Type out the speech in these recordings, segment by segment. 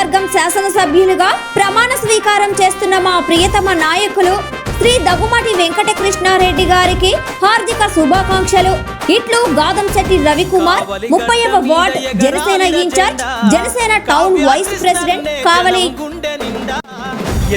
నియోజకవర్గం శాసనసభ్యులుగా ప్రమాణ స్వీకారం చేస్తున్న మా ప్రియతమ నాయకులు శ్రీ దగ్గుమాటి వెంకట కృష్ణారెడ్డి గారికి హార్దిక శుభాకాంక్షలు. ఇట్లు గాదంశెట్టి రవికుమార్ ముప్పైవ ward Janasena incharge Janasena town vice president Kavali. గుండె నిండా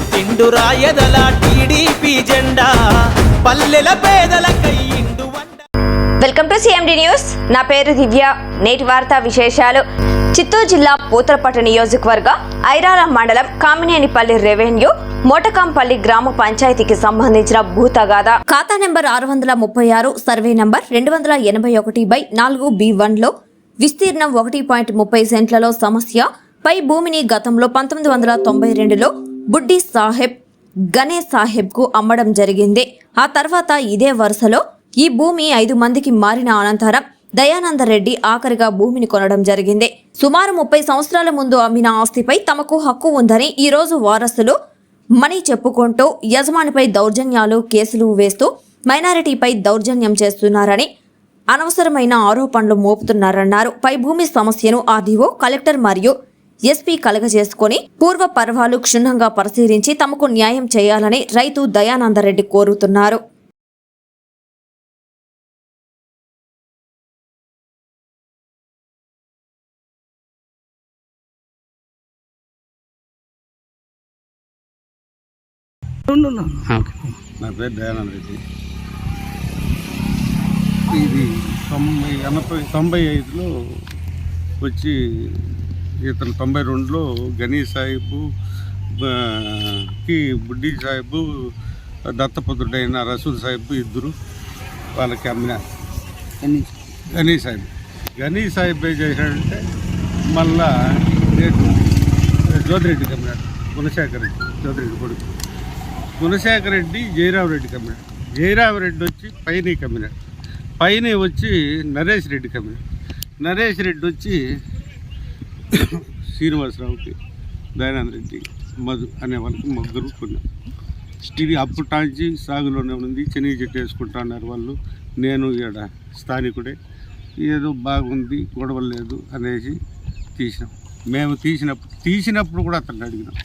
ఎత్తిండు రాయదల టీడీపీ జెండా పల్లెల పేదల కయ్యిండు వండ. Welcome to CMD news. నా పేరు దివ్య. నేటి వార్తా విశేషాలు. చిత్తూరు జిల్లా పూతలపట్టు నియోజకవర్గ ఐరాల మండలం కామినేనిపల్లి రెవెన్యూ మోటకంపల్లి గ్రామ పంచాయతీకి సంబంధించిన భూతగాథ. ఖాతా నెంబర్ ఆరు వందల ముప్పై ఆరు సర్వే నంబర్ రెండు వందల ఎనభై ఒకటి బై నాలుగు బి వన్లో విస్తీర్ణం ఒకటి పాయింట్ ముప్పై సెంట్లలో సమస్య పై భూమిని గతంలో పంతొమ్మిది వందల తొంభై రెండులో బుడ్డి సాహెబ్ గణేష్ సాహెబ్కు అమ్మడం జరిగింది. ఆ తర్వాత ఇదే వరుసలో ఈ భూమి ఐదు మందికి మారిన అనంతరం దయానంద రెడ్డి ఆఖరిగా భూమిని కొనడం జరిగింది. సుమారు ముప్పై సంవత్సరాల ముందు అమ్మిన ఆస్తిపై తమకు హక్కు ఉందని ఈరోజు వారసులు మనీ చెప్పుకుంటూ యజమానిపై దౌర్జన్యాలు కేసులు వేస్తూ మైనారిటీపై దౌర్జన్యం చేస్తున్నారని అనవసరమైన ఆరోపణలు మోపుతున్నారన్నారు. పై భూమి సమస్యను ఆర్డీఓ కలెక్టర్ మరియు ఎస్పీ కలగజేసుకుని పూర్వ పర్వాలు క్షుణ్ణంగా పరిశీలించి తమకు న్యాయం చేయాలని రైతు దయానందరెడ్డి కోరుతున్నారు. నా పేరు దయానంద రెడ్డి. ఇది తొంభై ఎనభై తొంభై ఐదులో వచ్చి ఇతను తొంభై రెండులో గణేష్ సాహిబు కి బుడ్డి సాహిబు దత్తపుత్రుడైన రసూల్ సాహిబ్ ఇద్దరు వాళ్ళకి అమ్మిన గణేష్ సాహిబ్. గణేష్ సాహిబ్ ఏం చేశాడంటే మళ్ళా రేటు జ్యోతిరెడ్డికి అమ్మినాడు. గుణశేఖర్ రెడ్డి జ్యోతిరెడ్డి కొడుకు. గుణశేఖర్ రెడ్డి జయరామరెడ్డి కమ్మినాడు. జయరామ్ రెడ్డి వచ్చి పైన కమ్మినాడు. పైన వచ్చి నరేష్ రెడ్డి కమ్మినాడు. నరేష్ రెడ్డి వచ్చి శ్రీనివాసరావుకి దయానంద రెడ్డి మధు అనే వాళ్ళకి ముగ్గురు కొన్నాం ఇది అప్పుడు టాంచి సాగులోనే ఉంది. చెనిగి చెట్టు వేసుకుంటా అన్నారు వాళ్ళు. నేను ఇక్కడ స్థానికుడే. ఏదో బాగుంది గొడవ లేదు అనేసి తీసినాం. మేము తీసినప్పుడు తీసినప్పుడు కూడా అతను అడిగినాం.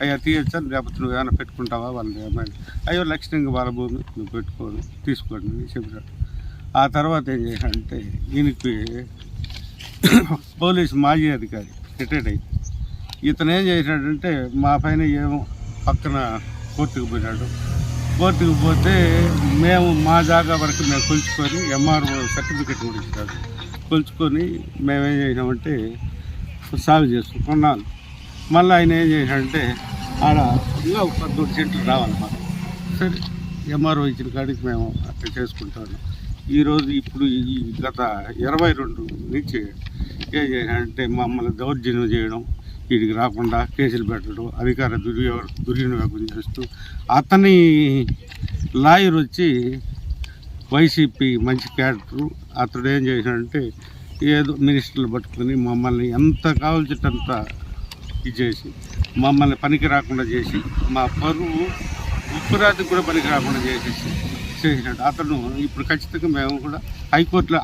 అయ్యా తీయచ్చా? లేకపోతే నువ్వు ఏమైనా పెట్టుకుంటావా? వాళ్ళు ఏమైనా అయ్యో లక్షణంగా వాళ్ళ భూమి నువ్వు పెట్టుకోను తీసుకోండి అని చెప్పాడు ఆ తర్వాత ఏం చేశాడంటే ఈయనకి పోలీస్ మాజీ అధికారి రిటైర్డ్ అయింది ఇతను ఏం చేశాడంటే మా పైన ఏమో పక్కన కోర్టుకు పోయినాడు. కోర్టుకు పోతే మేము మా జాగా వరకు మేము కొలుచుకొని ఎంఆర్ఓ సర్టిఫికెట్ కూడా ఇచ్చాడు కొలుచుకొని మేమేం చేసామంటే సాగు చేసుకున్నాం. కొన్నాను మళ్ళీ ఆయన ఏం చేశాడంటే ఆడ ఇంకా ఒక పద్దెనిమిది సెంట్లు రావాలన్నమాట. సరే ఎంఆర్ఓ ఇచ్చిన కాడికి మేము అట్లా చేసుకుంటాను. ఈరోజు ఇప్పుడు ఈ గత ఇరవై రెండు నుంచి ఏం మమ్మల్ని దౌర్జన్యం చేయడం వీడికి రాకుండా కేసులు పెట్టడం అధికార దుర్యో దుర్వినియోగం చేస్తూ అతని లాయర్ వచ్చి వైసీపీ మంచి క్యారెక్టరు. అతడు ఏం చేశాడంటే ఏదో మినిస్టర్లు పట్టుకొని మమ్మల్ని ఎంత కావాల్సినంత ఇచ్చేసి మమ్మల్ని పనికి రాకుండా చేసి మా పరువు ఉప్పురాతికి కూడా పనికి రాకుండా చేసేసి చేసినాడు. అతను ఇప్పుడు ఖచ్చితంగా మేము కూడా హైకోర్టులో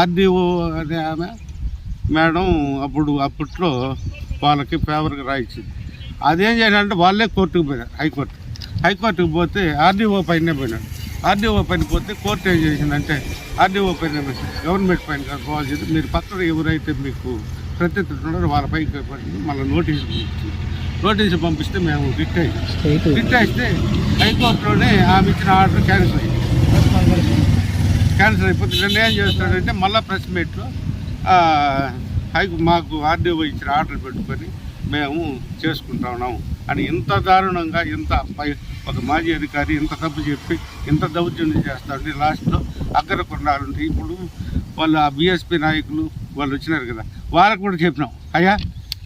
ఆర్డీఓ అనే ఆమె మేడం అప్పుడు అప్పట్లో వాళ్ళకి ఫేవర్గా రాయించింది. అదేం చేయాలంటే వాళ్ళే కోర్టుకు పోయినారు హైకోర్టు. హైకోర్టుకు పోతే ఆర్డీఓ పైనే పోయినాడు. ఆర్డీఓ పైన పోతే కోర్టు ఏం చేసిందంటే ఆర్డీఓ పైన గవర్నమెంట్ పైన పోవాల్సింది మీరు పక్కన ఎవరైతే మీకు ప్రత్యర్థులు ఉన్నారో వాళ్ళ పైకి మళ్ళీ నోటీసు ఇచ్చింది. నోటీసు పంపిస్తే మేము రిట్ అయ్యాం. రిట్ అయితే హైకోర్టులోనే ఆమె ఇచ్చిన ఆర్డర్ క్యాన్సిల్ అయింది క్యాన్సిల్ అయిపోతే నిన్న ఏం చేస్తాడంటే మళ్ళీ ప్రెస్ మీట్లో హై మాకు ఆర్డీఓ ఇచ్చిన ఆర్డర్ పెట్టుకొని మేము చేసుకుంటా ఉన్నాం అని ఇంత దారుణంగా ఇంత ఒక మాజీ అధికారి ఇంత తప్పు చెప్పి ఇంత దౌర్జన్యం చేస్తాడు లాస్ట్లో అగ్గర కొన్నారంటే ఇప్పుడు వాళ్ళు ఆ బీఎస్పీ నాయకులు వాళ్ళు వచ్చినారు కదా వాళ్ళకు కూడా చెప్పినాం. అయ్యా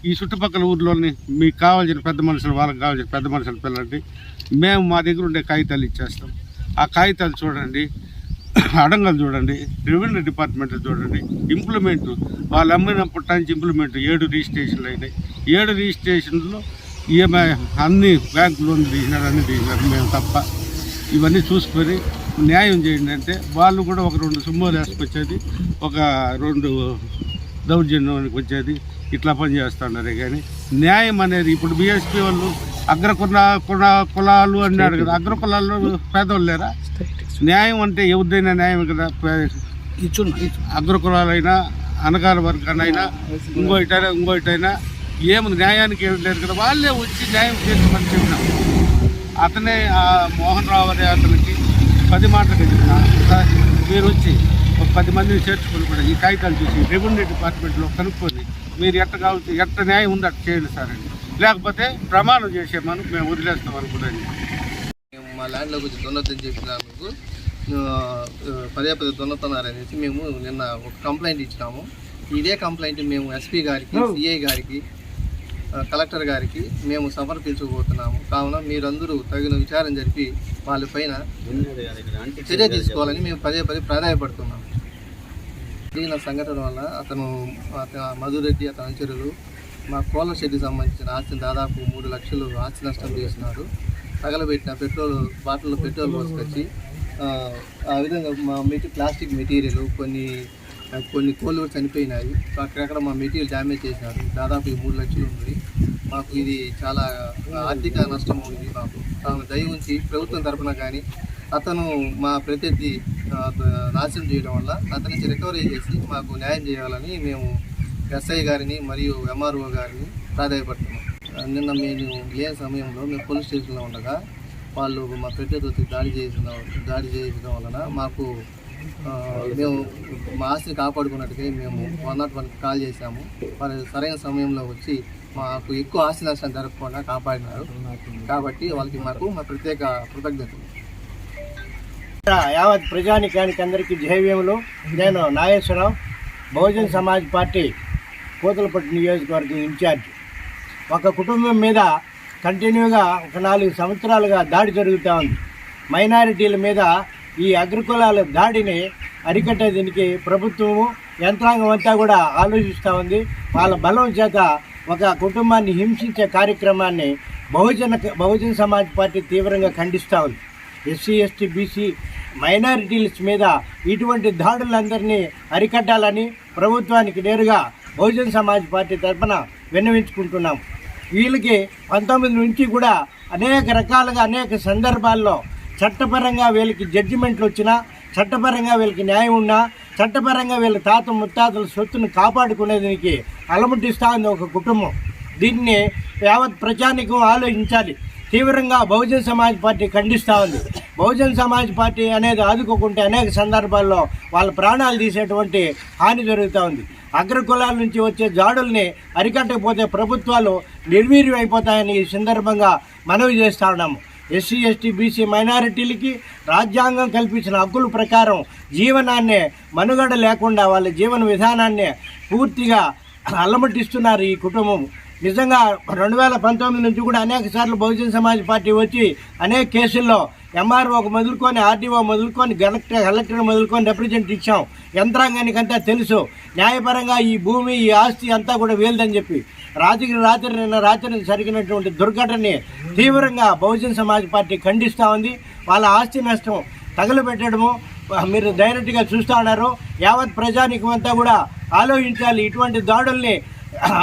ఈ చుట్టుపక్కల ఊర్లోని మీకు కావాల్సిన పెద్ద మనుషులు వాళ్ళకి కావాల్సిన పెద్ద మనుషులు పిల్లండి మేము మా దగ్గర ఉండే కాగితాలు ఇచ్చేస్తాం. ఆ కాగితాలు చూడండి అడంగలు చూడండి రెవెన్యూ డిపార్ట్మెంట్ చూడండి ఇంప్లిమెంట్ వాళ్ళు అమ్మినప్పటి నుంచి ఇంప్లిమెంట్ ఏడు రిజిస్ట్రేషన్లు అయినాయి. ఏడు రిజిస్ట్రేషన్లో ఈఎంఐ అన్ని బ్యాంకు లోన్లు తీసినారు అన్ని తీసినారు మేము తప్ప. ఇవన్నీ చూసుకొని న్యాయం చేయండి అంటే వాళ్ళు కూడా ఒక రెండు సుమ్మోలు వేసుకొచ్చేది ఒక రెండు దౌర్జన్యానికి వచ్చేది ఇట్లా పని చేస్తున్నారు కానీ న్యాయం అనేది ఇప్పుడు బీఎస్పీ వాళ్ళు అగ్ర కుల కుల కులాలు అన్నాడు కదా అగ్ర కులాల్లో పేదవాళ్ళు లేరా? న్యాయం అంటే ఎవరిదైనా న్యాయం కదా? అగ్ర కులాలైనా అనగాల వర్గానైనా ఇంకోటైనా ఇంకోటైనా ఏముంది? న్యాయానికి ఏమి లేదు కదా? వాళ్ళే వచ్చి న్యాయం చేస్తామని చెప్పినాం. అతనే ఆ మోహన్ రావు అనే అతనికి పది మాటలు మీరు వచ్చి ఒక పది మందిని చేర్చుకొని కూడా ఈ కాగితాలు చూసి రెవెన్యూ డిపార్ట్మెంట్లో కనుక్కొని మీరు ఎట్ట కావాలి ఎట్ట న్యాయం ఉంది అట్ట చేయండి సార్ అని. లేకపోతే ప్రమాణం చేసేమని మేము వదిలేస్తాం అనుకున్నాను మేము మా ల్యాండ్లోకి వచ్చి దున్నొద్దని చెప్పినందుకు ఆ, పదే పదే దున్నుతున్నారనేసి మేము నిన్న ఒక కంప్లైంట్ ఇచ్చినాము. ఇదే కంప్లైంట్ మేము ఎస్పీ గారికి సిఐ గారికి కలెక్టర్ గారికి మేము సమర్పించబోతున్నాము కావున మీరందరూ తగిన విచారం జరిపి వాళ్ళపైన చర్య తీసుకోవాలని మేము పదే పదే ప్రాధాయపడుతున్నాము. జరిగిన సంఘటన వల్ల అతను అతను మధురెడ్డి అతని అనుచరులు మా కోళ్ళ షెడ్కి సంబంధించిన ఆస్తిని దాదాపు మూడు లక్షలు ఆస్తి నష్టం చేసినారు. తగలబెట్టిన పెట్రోల్ బాటిల్లో పెట్రోల్ పోసుకొచ్చి ఆ, విధంగా మా మెటీ ప్లాస్టిక్ మెటీరియల్ కొన్ని కొన్ని కోళ్ళు చనిపోయినాయి. అక్కడక్కడ మా మెటీరియల్ డ్యామేజ్ చేసినారు. దాదాపు ఈ మూడు లక్షలు ఉంది. మాకు ఇది చాలా ఆర్థిక నష్టం ఉంది మాకు. దయ ఉంచి ప్రభుత్వం తరపున కానీ అతను మా ప్రత్యర్థి నాశనం చేయడం వల్ల అతని నుంచి రికవరీ చేసి మాకు న్యాయం చేయాలని మేము ఎస్ఐ గారిని మరియు ఎంఆర్ఓ గారిని ప్రాధాయపడుతున్నాం. నిన్న మేము లేని సమయంలో మేము పోలీస్ స్టేషన్లో ఉండగా వాళ్ళు మా ప్రత్యర్థి దాడి చేసిన దాడి చేయడం వలన మాకు మేము మా ఆస్తిని కాపాడుకున్నట్టుగా మేము వన్ నాట్ వన్కి కాల్ చేశాము. వారు సరైన సమయంలో వచ్చి మాకు ఎక్కువ ఆస్తి నష్టం జరగకుండా కాపాడినారు. కాబట్టి వాళ్ళకి మాకు మా ప్రత్యేక కృతజ్ఞతలు. యావత్ ప్రజానికానికి అందరికీ జయవ్యములు నేను నాగేశ్వరరావు. బహుజన్ సమాజ్ పార్టీ కోతలపట్టు నియోజకవర్గం ఇన్ఛార్జ్. ఒక కుటుంబం మీద కంటిన్యూగా ఒక నాలుగు సంవత్సరాలుగా దాడి జరుగుతూ ఉంది. మైనారిటీల మీద ఈ అగ్రకులాల దాడిని అరికట్టే దీనికి ప్రభుత్వము యంత్రాంగం అంతా కూడా ఆలోచిస్తూ ఉంది. వాళ్ళ బలం చేత ఒక కుటుంబాన్ని హింసించే కార్యక్రమాన్ని బహుజన బహుజన సమాజ్ పార్టీ తీవ్రంగా ఖండిస్తూ ఉంది. ఎస్సీ ఎస్టీ బీసీ మైనారిటీస్ మీద ఇటువంటి దాడులందరినీ అరికట్టాలని ప్రభుత్వానికి నేరుగా బహుజన్ సమాజ్ పార్టీ తరఫున విన్నవించుకుంటున్నాం. వీళ్ళకి పంతొమ్మిది నుంచి కూడా అనేక రకాలుగా అనేక సందర్భాల్లో చట్టపరంగా వీళ్ళకి జడ్జిమెంట్లు వచ్చినా చట్టపరంగా వీళ్ళకి న్యాయం ఉన్నా చట్టపరంగా వీళ్ళ తాత ముత్తాతల సొత్తును కాపాడుకునేదానికి అలమటిస్తూ ఉంది ఒక కుటుంబం. దీన్ని యావత్ ప్రజానికం ఆలోచించాలి. తీవ్రంగా బహుజన సమాజ్ పార్టీ ఖండిస్తూ ఉంది. బహుజన్ సమాజ్ పార్టీ అనేది ఆదుకోకుంటే అనేక సందర్భాల్లో వాళ్ళ ప్రాణాలు తీసేటువంటి హాని జరుగుతూ ఉంది. అగ్రకులాల నుంచి వచ్చే జాడుల్ని అరికట్టకపోతే ప్రభుత్వాలు నిర్వీర్యం అయిపోతాయని ఈ సందర్భంగా మనవి చేస్తా ఉన్నాము. ఎస్సీ ఎస్టీ బీసీ మైనారిటీలకి రాజ్యాంగం కల్పించిన హక్కుల ప్రకారం జీవనాన్ని మనుగడ లేకుండా వాళ్ళ జీవన విధానాన్ని పూర్తిగా అల్లమటిస్తున్నారు ఈ కుటుంబం. నిజంగా రెండు వేల పంతొమ్మిది నుంచి కూడా అనేక సార్లు బహుజన సమాజ్ పార్టీ వచ్చి అనేక కేసుల్లో ఎంఆర్ఓకి మొదలుకొని ఆర్టీఓ మొదలుకొని కలెక్టర్ కలెక్టర్ మొదలుకొని రిప్రజెంట్ ఇచ్చాం. యంత్రాంగానికి అంతా తెలుసు. న్యాయపరంగా ఈ భూమి ఈ ఆస్తి అంతా కూడా వేలదని చెప్పి. రాత్రికి రాత్రి నిన్న రాత్రి జరిగినటువంటి దుర్ఘటనని తీవ్రంగా బహుజన్ సమాజ్ పార్టీ ఖండిస్తూ ఉంది. వాళ్ళ ఆస్తి నష్టం తగలబెట్టడము మీరు డైరెక్ట్గా చూస్తూ ఉన్నారు. యావత్ ప్రజానికం అంతా కూడా ఆలోచించాలి. ఇటువంటి దాడుల్ని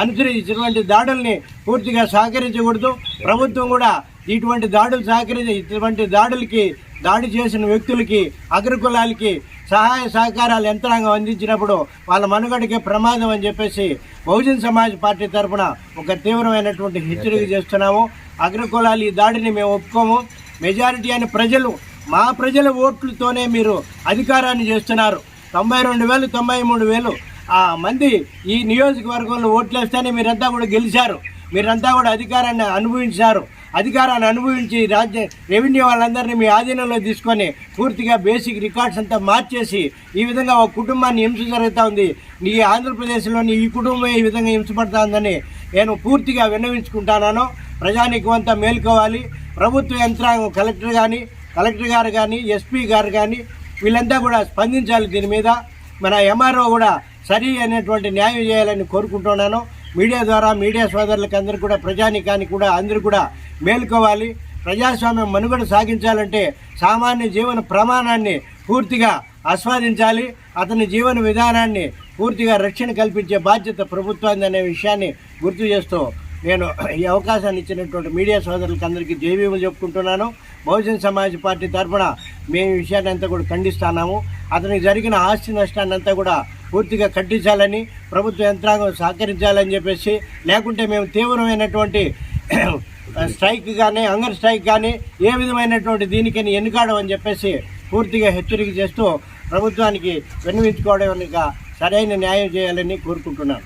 అనుసరించినటువంటి దాడుల్ని పూర్తిగా సహకరించకూడదు. ప్రభుత్వం కూడా ఇటువంటి దాడులు సహకరించి ఇటువంటి దాడులకి దాడి చేసిన వ్యక్తులకి అగ్రకులాలకి సహాయ సహకారాలు యంత్రాంగం అందించినప్పుడు వాళ్ళ మనుగడకే ప్రమాదం అని చెప్పేసి బహుజన్ సమాజ్ పార్టీ తరఫున ఒక తీవ్రమైనటువంటి హెచ్చరిక చేస్తున్నాము. అగ్రకులాలు ఈ దాడిని మేము ఒప్పుకోము. మెజారిటీ అని ప్రజలు మా ప్రజల ఓట్లతోనే మీరు అధికారాన్ని చేస్తున్నారు. తొంభై రెండు వేలు తొంభై మూడు వేలు. ఆ మంది ఈ నియోజకవర్గంలో ఓట్లేస్తేనే మీరంతా కూడా గెలిచారు. మీరంతా కూడా అధికారాన్ని అనుభవించారు. అధికారాన్ని అనుభవించి రాజ్య రెవెన్యూ వాళ్ళందరినీ మీ ఆధీనంలో తీసుకొని పూర్తిగా బేసిక్ రికార్డ్స్ అంతా మార్చేసి ఈ విధంగా ఒక కుటుంబాన్ని హింస జరుగుతూ ఉంది. నీ ఆంధ్రప్రదేశ్లోని ఈ కుటుంబం ఈ విధంగా హింసపడతా ఉందని నేను పూర్తిగా విన్నవించుకుంటాను ప్రజానికి అంతా మేల్కోవాలి. ప్రభుత్వ యంత్రాంగం కలెక్టర్ కానీ కలెక్టర్ గారు కానీ ఎస్పీ గారు కానీ వీళ్ళంతా కూడా స్పందించాలి దీని మీద. మన ఎంఆర్ఓ కూడా సరి అనేటువంటి న్యాయం చేయాలని కోరుకుంటున్నాను. మీడియా ద్వారా మీడియా సోదరులకు అందరూ కూడా ప్రజానికానికి కూడా అందరూ కూడా మేలుకోవాలి. ప్రజాస్వామ్యం మనుగడ సాగించాలంటే సామాన్య జీవన ప్రమాణాన్ని పూర్తిగా ఆస్వాదించాలి. అతని జీవన విధానాన్ని పూర్తిగా రక్షణ కల్పించే బాధ్యత ప్రభుత్వాన్ని అనే విషయాన్ని గుర్తు చేస్తూ నేను ఈ అవకాశాన్ని ఇచ్చినటువంటి మీడియా సోదరులకు అందరికీ జైవీములు చెప్పుకుంటున్నాను. బహుజన్ సమాజ్ పార్టీ తరఫున మేము ఈ విషయాన్ని అంతా కూడా ఖండిస్తున్నాము. అతనికి జరిగిన ఆస్తి నష్టాన్ని అంతా కూడా పూర్తిగా కట్టించాలని ప్రభుత్వ యంత్రాంగం సహకరించాలని చెప్పేసి లేకుంటే మేము తీవ్రమైనటువంటి స్ట్రైక్ కానీ హంగర్ స్ట్రైక్ కానీ ఏ విధమైనటువంటి దీనికని ఎన్నుకాడమని చెప్పేసి పూర్తిగా హెచ్చరిక చేస్తూ ప్రభుత్వానికి విన్నవించుకోవడం సరైన న్యాయం చేయాలని కోరుకుంటున్నాను.